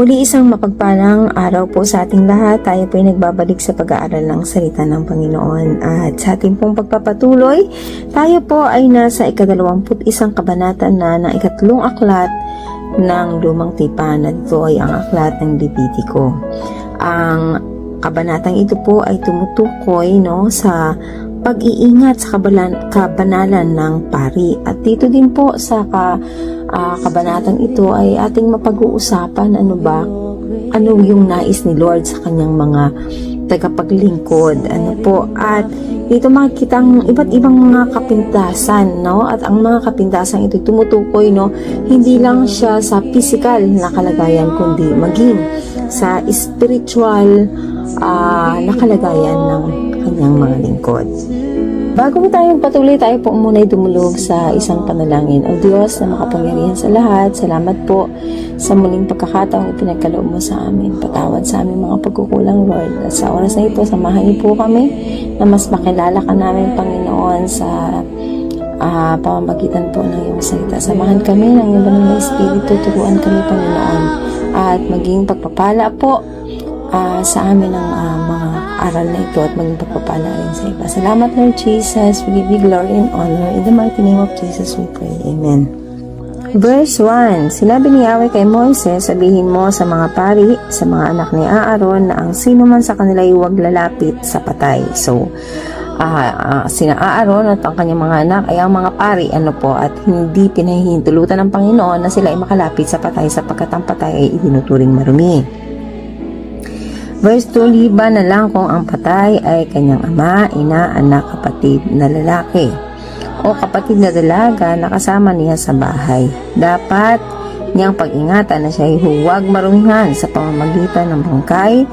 Muli isang mapagpalang araw po sa ating lahat. Tayo po ay nagbabalik sa pag-aaral ng salita ng Panginoon. At sa ating pong pagpapatuloy, tayo po ay nasa ikadalawamput isang kabanata na ng ikatlong aklat ng Lumang Tipan at ito ay ang aklat ng Levitico. Ang kabanatang ito po ay tumutukoy no, sa pag-iingat sa kabanalan ng pari. At dito din po sa ka, ah, kabanatang ito ay ating mapag-uusapan ano ba, ano yung nais ni Lord sa kanyang mga tagapaglingkod. Ano po, at dito makikita ang iba't ibang mga kapintasan, no? At ang mga kapintasan ito tumutukoy, no? Hindi lang siya sa physical na kalagayan, kundi maging sa spiritual ah, na kalagayan ng kanyang mga lingkod. Bago po tayong patuloy, tayo po muna dumulog sa isang panalangin. O Diyos na makapangyarihan sa lahat, salamat po sa muling pagkakataong ipinagkaloob mo sa amin. Patawad sa aming mga pagkukulang, Lord. At sa oras na ito, samahan niyo po kami na mas makilala ka namin, Panginoon, sa ah, pamamagitan po ng iyong salita. Samahan kami ng iyong banal na Espiritu, turuan kami, Panginoon, at maging pagpapala po ah, sa amin ang ah, mga aral na ito at maging pagpapala rin sa iba. Salamat Lord Jesus. We give you glory and honor. In the mighty name of Jesus we pray. Amen. Verse 1, Sinabi ni Yahweh kay Moises, sabihin mo sa mga pari, sa mga anak ni Aaron, na ang sino man sa kanila ay huwag lalapit sa patay. So, ah, sina Aaron at ang kanyang mga anak ay ang mga pari, ano po, at hindi pinahihintulutan ng Panginoon na sila ay makalapit sa patay sapagkat ang patay ay itinuturing marumi. Verse 2, liban na lang kung ang patay ay kanyang ama, ina, anak, kapatid na lalaki o kapatid na dalaga na kasama niya sa bahay. Dapat niyang pag-ingatan na siya ay huwag marumihan sa pamamagitan ng bangkay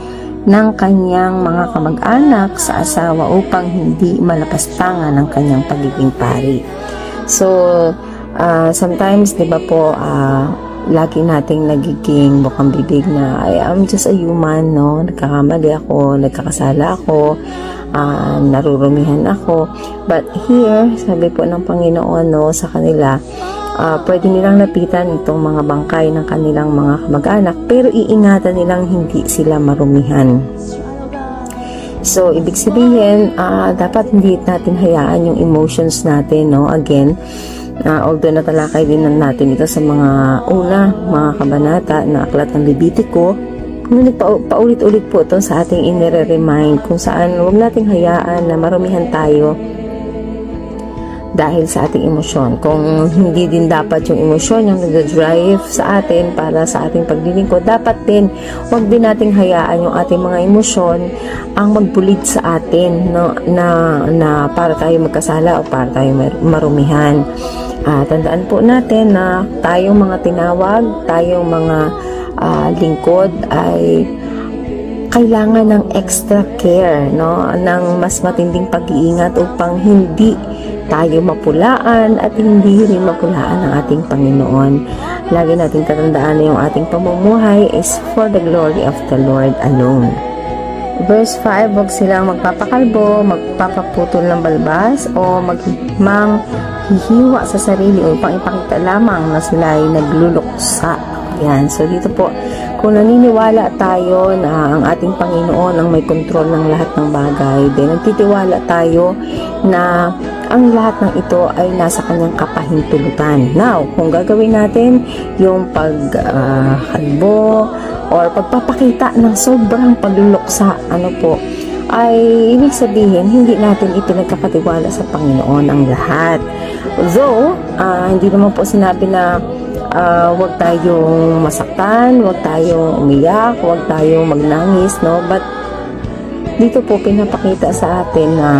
ng kanyang mga kamag-anak sa asawa upang hindi malapastangan ng kanyang pagiging pari. So, ah, sometimes, di ba po, ah, lagi nating nagiging bukang bibig na I am just a human, no? Nagkakamali ako, nagkakasala ako, ah, narurumihan ako. But here, sabi po ng Panginoon, no, sa kanila, ah, pwede nilang lapitan itong mga bangkay ng kanilang mga kamag-anak, pero iingatan nilang hindi sila marumihan. So, ibig sabihin, ah, dapat hindi natin hayaan yung emotions natin, no? Again, uh, although natalakay din na natin ito sa mga una, mga kabanata na aklat ng Levitico, ngunit pa, paulit-ulit po ito sa ating inire-remind kung saan huwag nating hayaan na marumihan tayo dahil sa ating emosyon. Kung hindi din dapat yung emosyon yung nag-drive sa atin para sa ating paglilingkod, dapat din huwag din nating hayaan yung ating mga emosyon ang magbulit sa atin no, na, na para tayo magkasala o para tayo mar- marumihan. Ah, tandaan po natin na tayong mga tinawag, tayong mga ah, lingkod ay kailangan ng extra care, no? ng mas matinding pag-iingat upang hindi tayo mapulaan at hindi rin mapulaan ng ating Panginoon. Lagi nating tatandaan na yung ating pamumuhay is for the glory of the Lord alone. Verse 5, huwag silang magpapakalbo, magpapaputol ng balbas o magmang hihiwa sa sarili upang ipakita lamang na sila ay nagluluksa. Yan. So dito po, kung naniniwala tayo na ang ating Panginoon ang may kontrol ng lahat ng bagay, then nagtitiwala tayo na ang lahat ng ito ay nasa kanyang kapahintulutan. Now, kung gagawin natin yung paghalbo or pagpapakita ng sobrang pagluluksa, ano po, ay ibig sabihin hindi natin ipinagkakatiwala sa Panginoon ang lahat. Though, ah, hindi naman po sinabi na ah, huwag tayong masaktan, huwag tayong umiyak, huwag tayong magnangis, no? But dito po pinapakita sa atin na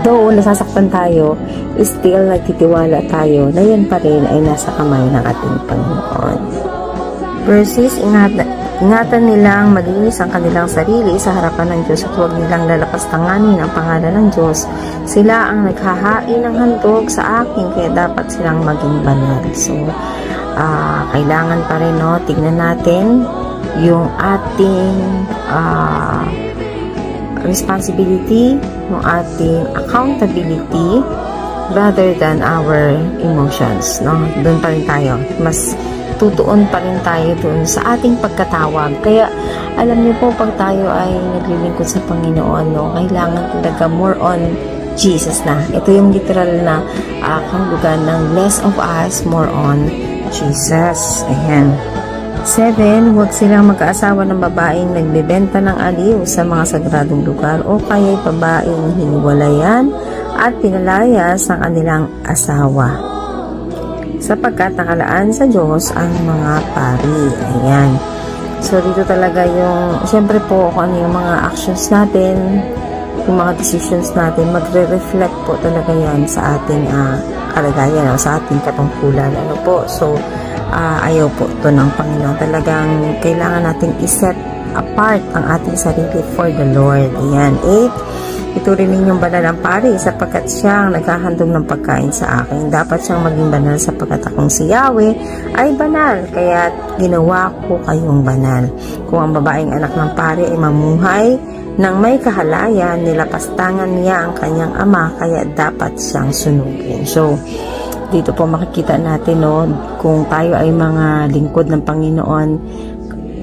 though nasasaktan tayo, still nagtitiwala tayo na yan pa rin ay nasa kamay ng ating Panginoon. Verses, ingat, ingatan nilang malinis ang kanilang sarili sa harapan ng Diyos at huwag nilang lalapastanganin ang pangalan ng Diyos. Sila ang naghahain ng handog sa akin, kaya dapat silang maging banal. So, ah, kailangan pa rin, no, tignan natin yung ating ah, responsibility, yung ating accountability rather than our emotions, no? Doon pa rin tayo. Mas tutuon pa rin tayo dun sa ating pagkatawag. Kaya, alam niyo po, pag tayo ay naglilingkod sa Panginoon, no, kailangan talaga more on Jesus na. Ito yung literal na uh, kahulugan ng less of us, more on Jesus. Ayan. 7. Huwag silang mag-aasawa ng babaeng nagbebenta ng aliw sa mga sagradong lugar o kaya'y babaeng hiniwalayan at pinalayas ng kanilang asawa sapagkat nakalaan sa Diyos ang mga pari. Ayan. So, dito talaga yung, syempre po, kung ano yung mga actions natin, yung mga decisions natin, magre-reflect po talaga yan sa ating uh, kalagayan o sa ating katungkulan. Ano po? So, uh, ayaw po to ng Panginoon. Talagang kailangan natin iset apart ang ating sarili for the Lord. Ayan. 8 Iturin ninyong banal ang pari sapagkat siya ang naghahandog ng pagkain sa akin. Dapat siyang maging banal sapagkat akong si Yahweh ay banal. Kaya ginawa ko kayong banal. Kung ang babaeng anak ng pari ay mamuhay nang may kahalayan, nilapastangan niya ang kanyang ama kaya dapat siyang sunugin. So, dito po makikita natin no, kung tayo ay mga lingkod ng Panginoon,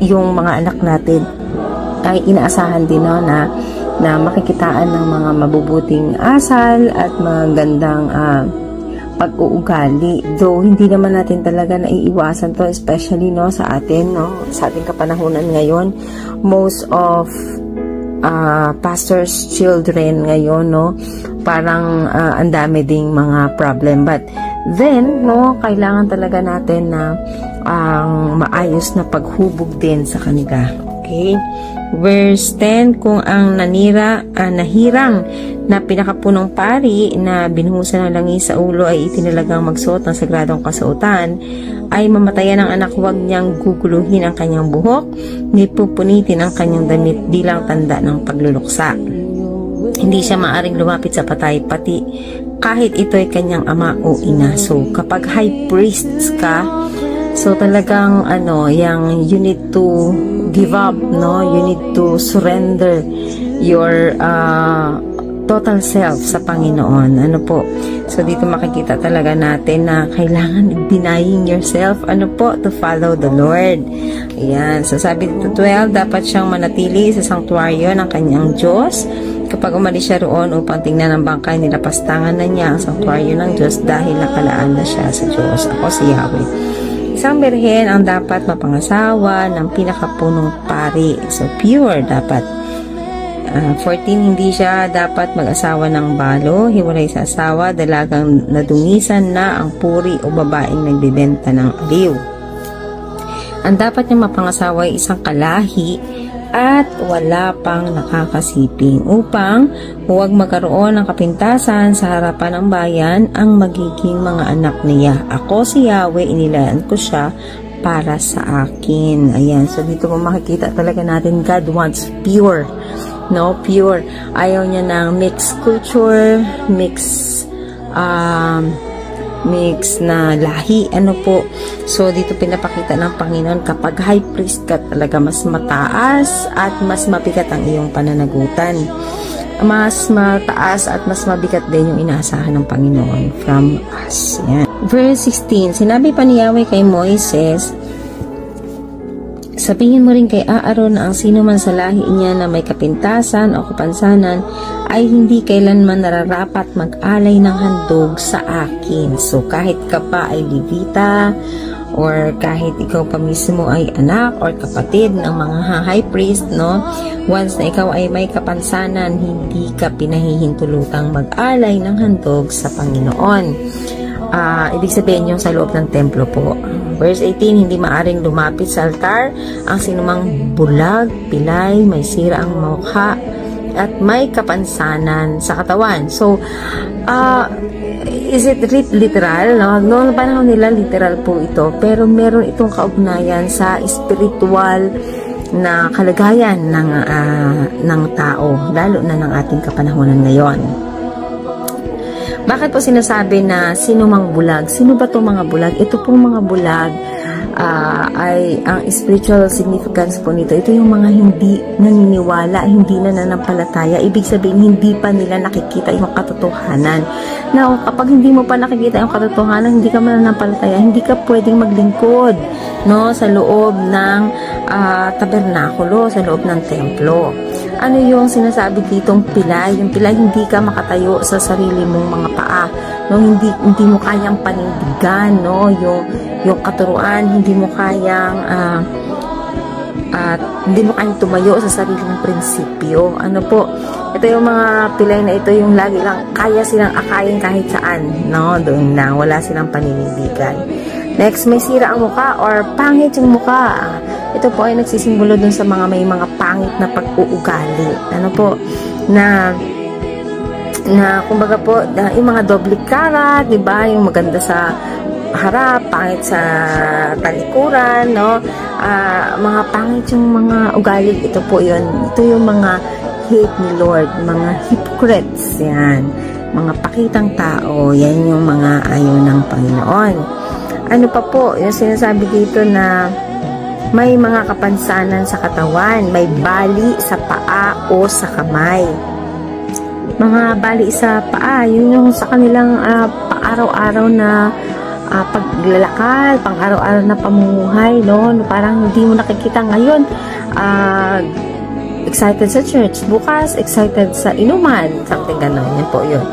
yung mga anak natin ay inaasahan din no, na na makikitaan ng mga mabubuting asal at magandang uh, pag-uugali. Though hindi naman natin talaga naiiwasan to especially no sa atin no sa ating kapanahunan ngayon most of uh, pastors children ngayon no parang uh, ang dami ding mga problem but then no kailangan talaga natin na ang uh, maayos na paghubog din sa kanila okay Verse 10, kung ang nanira, uh, nahirang na pinakapunong pari na binuhusan ng langis sa ulo ay itinalagang magsuot ng sagradong kasuotan, ay mamatayan ng anak huwag niyang guguluhin ang kanyang buhok, ni pupunitin ang kanyang damit bilang tanda ng pagluluksa. Hindi siya maaring lumapit sa patay pati kahit ito ay kanyang ama o ina. So, kapag high priest ka, so talagang ano, yung you need to give up, no? You need to surrender your uh, total self sa Panginoon. Ano po? So, dito makikita talaga natin na kailangan denying yourself, ano po, to follow the Lord. Ayan. So, sabi dito 12, dapat siyang manatili sa sanktuaryo ng kanyang Diyos. Kapag umalis siya roon upang tingnan ang bangkay, nilapastangan na niya ang sanktuaryo ng Diyos dahil nakalaan na siya sa Diyos. Ako si Yahweh. Isang birhen ang dapat mapangasawa ng pinakapunong pari. So, pure dapat. Uh, 14, hindi siya dapat mag-asawa ng balo, hiwalay sa asawa, dalagang nadungisan na ang puri o babaeng nagbibenta ng aliw. Ang dapat niya mapangasawa ay isang kalahi at wala pang nakakasiping upang huwag magkaroon ng kapintasan sa harapan ng bayan ang magiging mga anak niya. Ako si Yahweh, inilaan ko siya para sa akin. Ayan, so dito mo makikita talaga natin God wants pure. No, pure. Ayaw niya ng mixed culture, mixed um, mix na lahi. Ano po? So, dito pinapakita ng Panginoon kapag high priest ka talaga mas mataas at mas mabigat ang iyong pananagutan. Mas mataas at mas mabigat din yung inaasahan ng Panginoon from us. Yan. Verse 16, sinabi pa ni Yahweh kay Moises, Sabihin mo rin kay Aaron ang sino man sa lahi niya na may kapintasan o kapansanan ay hindi kailanman nararapat mag-alay ng handog sa akin. So kahit ka pa ay Levita or kahit ikaw pa mismo ay anak or kapatid ng mga high priest, no? Once na ikaw ay may kapansanan, hindi ka pinahihintulutang mag-alay ng handog sa Panginoon. Uh, ibig sabihin yung sa loob ng templo po. Verse 18, hindi maaring lumapit sa altar ang sinumang bulag, pilay, may sira ang mukha, at may kapansanan sa katawan. So, uh, is it literal? No? Noong panahon nila, literal po ito. Pero meron itong kaugnayan sa spiritual na kalagayan ng, uh, ng tao, lalo na ng ating kapanahonan ngayon. Bakit po sinasabi na sino mang bulag? Sino ba itong mga bulag? Ito pong mga bulag ah, ay ang spiritual significance po nito. Ito yung mga hindi naniniwala, hindi na nanampalataya. Ibig sabihin, hindi pa nila nakikita yung katotohanan. Now, kapag hindi mo pa nakikita yung katotohanan, hindi ka mananampalataya, hindi ka pwedeng maglingkod no sa loob ng ah, tabernakulo, sa loob ng templo. Ano yung sinasabi ditong pilay? Yung pilay hindi ka makatayo sa sarili mong mga paa. No, hindi hindi mo kayang panindigan, no, yung yung katuruan, hindi mo kayang ah, at hindi mo kayang tumayo sa sarili ng prinsipyo. Ano po, ito yung mga pilay na ito yung lagi lang kaya silang akayin kahit saan. No, doon lang, wala silang paninindigan. Next, may sira ang muka or pangit yung muka. Ito po ay nagsisimbolo dun sa mga may mga pangit na pag-uugali. Ano po, na na kumbaga po na, yung mga doble cara, 'di ba? Yung maganda sa harap, pangit sa talikuran, no? Ah, mga pangit yung mga ugali, ito po 'yon. Ito yung mga hate ni Lord, mga hypocrites, yan. Mga pakitang tao, yan yung mga ayaw ng Panginoon. Ano pa po, yung sinasabi dito na may mga kapansanan sa katawan, may bali sa paa o sa kamay mga bali sa paa, yun yung sa kanilang ah, pang-araw-araw na ah, paglalakad, pang-araw-araw na pamumuhay, no? Parang hindi mo nakikita ngayon, ah, excited sa church, bukas excited sa inuman, something gano'n, yan po yun.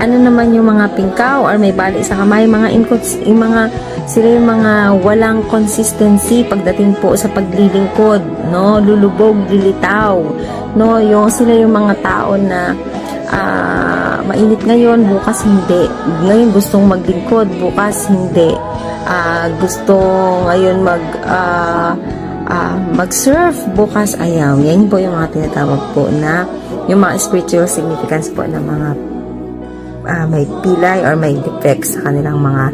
Ano naman yung mga pingkaw or may bali sa kamay, mga incons, yung mga sila yung mga walang consistency pagdating po sa paglilingkod, no? Lulubog, lilitaw, no? Yung sila yung mga tao na ah, mainit ngayon, bukas hindi. Ngayon gustong maglingkod, bukas hindi. Ah, gusto ngayon mag ah, ah, mag-surf, bukas ayaw. Yan po yung mga tinatawag po na yung mga spiritual significance po ng mga ah, may pilay or may defects sa kanilang mga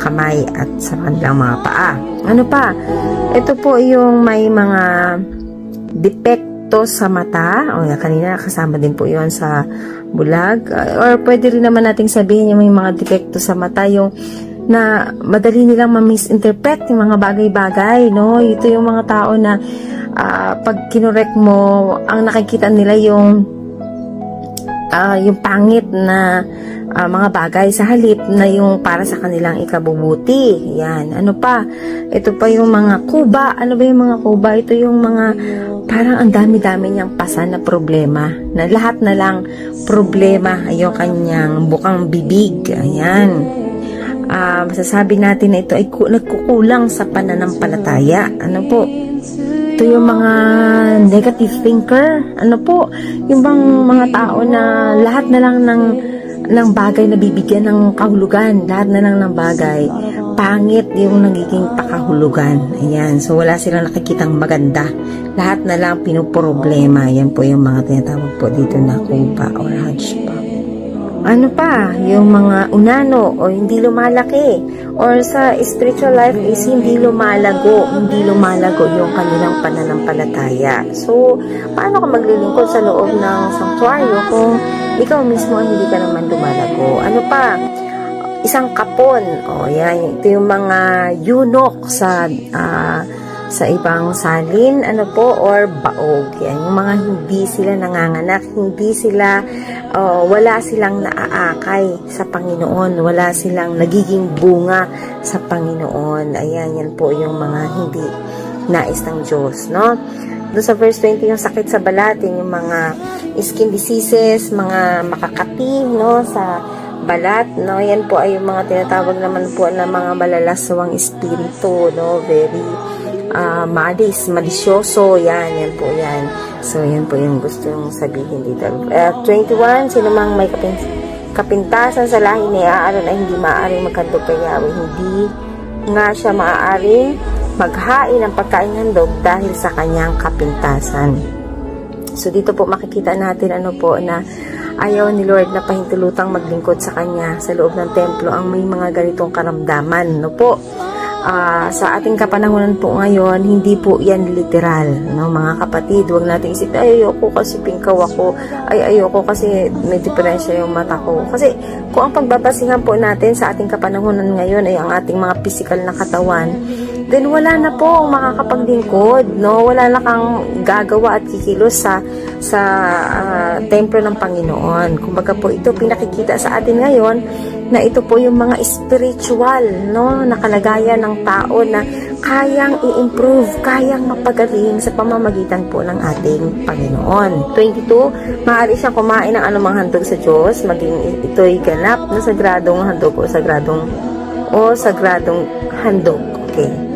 kamay at sa kanilang mga paa. Ano pa? Ito po yung may mga depekto sa mata. O kanina kasama din po yon sa bulag. Uh, Or pwede rin naman nating sabihin yung may mga depekto sa mata, yung na madali nilang ma-misinterpret yung mga bagay-bagay, no? Ito yung mga tao na ah, pag kinorek mo, ang nakikita nila yung ah, yung pangit na ah, mga bagay sa halip na yung para sa kanilang ikabubuti. Yan. Ano pa? Ito pa yung mga kuba. Ano ba yung mga kuba? Ito yung mga parang ang dami-dami niyang pasan na problema. Na lahat na lang problema ay yung kanyang bukang bibig. Ayan. Ah, masasabi natin na ito ay ku- nagkukulang sa pananampalataya. Ano po? Ito yung mga negative thinker. Ano po? Yung bang mga tao na lahat na lang ng ng bagay na bibigyan ng kahulugan. Lahat na lang ng bagay. Pangit yung nagiging pakahulugan. Ayan. So, wala silang nakikitang maganda. Lahat na lang pinoproblema. Yan po yung mga tinatawag po dito na kupa or hodgepodge. Ano pa, yung mga unano o hindi lumalaki or sa spiritual life is hindi lumalago, hindi lumalago yung kanilang pananampalataya. So, paano ka maglilingkod sa loob ng sanctuaryo kung ikaw mismo hindi ka naman lumalago? Ano pa? Isang kapon. O, yan. Ito yung mga eunuch sa ah, sa ibang salin, ano po, or baog. Yan, yung mga hindi sila nanganganak, hindi sila, uh, wala silang naaakay sa Panginoon, wala silang nagiging bunga sa Panginoon. Ayan, yan po yung mga hindi nais ng Diyos, no? Doon sa verse 20, yung sakit sa balatin, yung mga skin diseases, mga makakati, no, sa balat, no? Yan po ay yung mga tinatawag naman po na mga malalaswang espiritu, no? Very ah malis, malisyoso, yan, yan po yan. So, yan po yung gusto yung sabihin dito. At 21, sino mang may kapin kapintasan sa lahi ni Aaron ay hindi maaaring maghandog kay Yahweh. Hindi nga siya maaaring maghain ng pagkain handog dahil sa kanyang kapintasan. So, dito po makikita natin ano po na ayaw ni Lord na pahintulutang maglingkod sa kanya sa loob ng templo ang may mga ganitong karamdaman. No po? Ah, sa ating kapanahonan po ngayon, hindi po yan literal, no mga kapatid, huwag nating isipin, ay ayoko kasi pingkaw ako, ay ayoko kasi may diferensya yung mata ko. Kasi kung ang pagbabasihan po natin sa ating kapanahonan ngayon ay ang ating mga physical na katawan, then wala na po ang makakapaglingkod, no? Wala na kang gagawa at kikilos sa sa ah, templo ng Panginoon. Kumbaga po ito pinakikita sa atin ngayon na ito po yung mga spiritual, no, na kalagayan ng tao na kayang i-improve, kayang mapagaling sa pamamagitan po ng ating Panginoon. 22, maaari siyang kumain ng anumang handog sa Diyos, maging ito'y ganap na sagradong handog o sagradong o sagradong handog. Okay.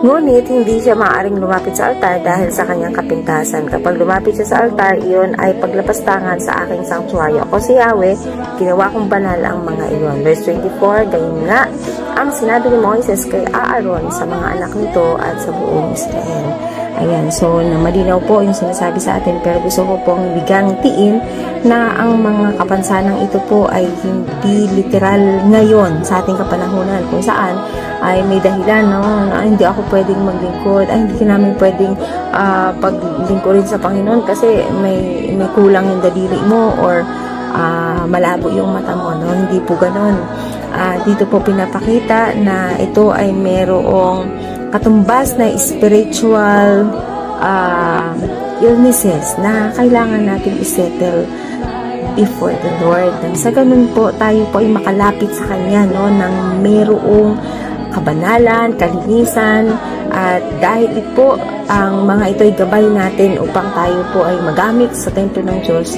Ngunit hindi siya maaaring lumapit sa altar dahil sa kanyang kapintasan. Kapag lumapit siya sa altar, iyon ay paglapastangan sa aking sanctuaryo. Ako si Yahweh, ginawa kong banal ang mga iyon. Verse 24, gayon nga ang sinabi ni Moises kay Aaron sa mga anak nito at sa buong Israel. Ayan, so na malinaw po yung sinasabi sa atin pero gusto ko pong bigang tiin na ang mga kapansanang ito po ay hindi literal ngayon sa ating kapanahunan kung saan ay may dahilan no, na hindi ako pwedeng maglingkod, ay hindi ka namin pwedeng ah, paglingkurin sa Panginoon kasi may, may kulang yung daliri mo or ah, malabo yung mata mo. No? Hindi po ganon. Ah, dito po pinapakita na ito ay merong katumbas na spiritual ah, illnesses na kailangan natin isettle before the Lord. Sa ganun po, tayo po ay makalapit sa Kanya no, ng merong kabanalan, kalinisan, at dahil ito ang mga ito ay gabay natin upang tayo po ay magamit sa templo ng Diyos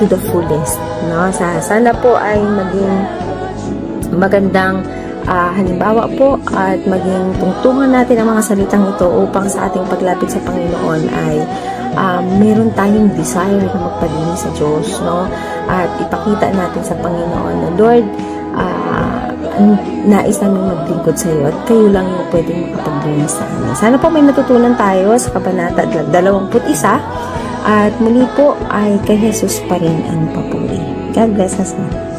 to the fullest. No? Sa, sana po ay maging magandang ah, halimbawa po at maging tungtungan natin ang mga salitang ito upang sa ating paglapit sa Panginoon ay ah, meron tayong desire na magpalinis sa Diyos no at ipakita natin sa Panginoon na Lord ah, nais namin maglingkod sa iyo at kayo lang yung pwedeng makapaglinis sa amin. Sana po may natutunan tayo sa Kabanata 21 at muli po ay kay Jesus pa rin ang papuri. God bless us all.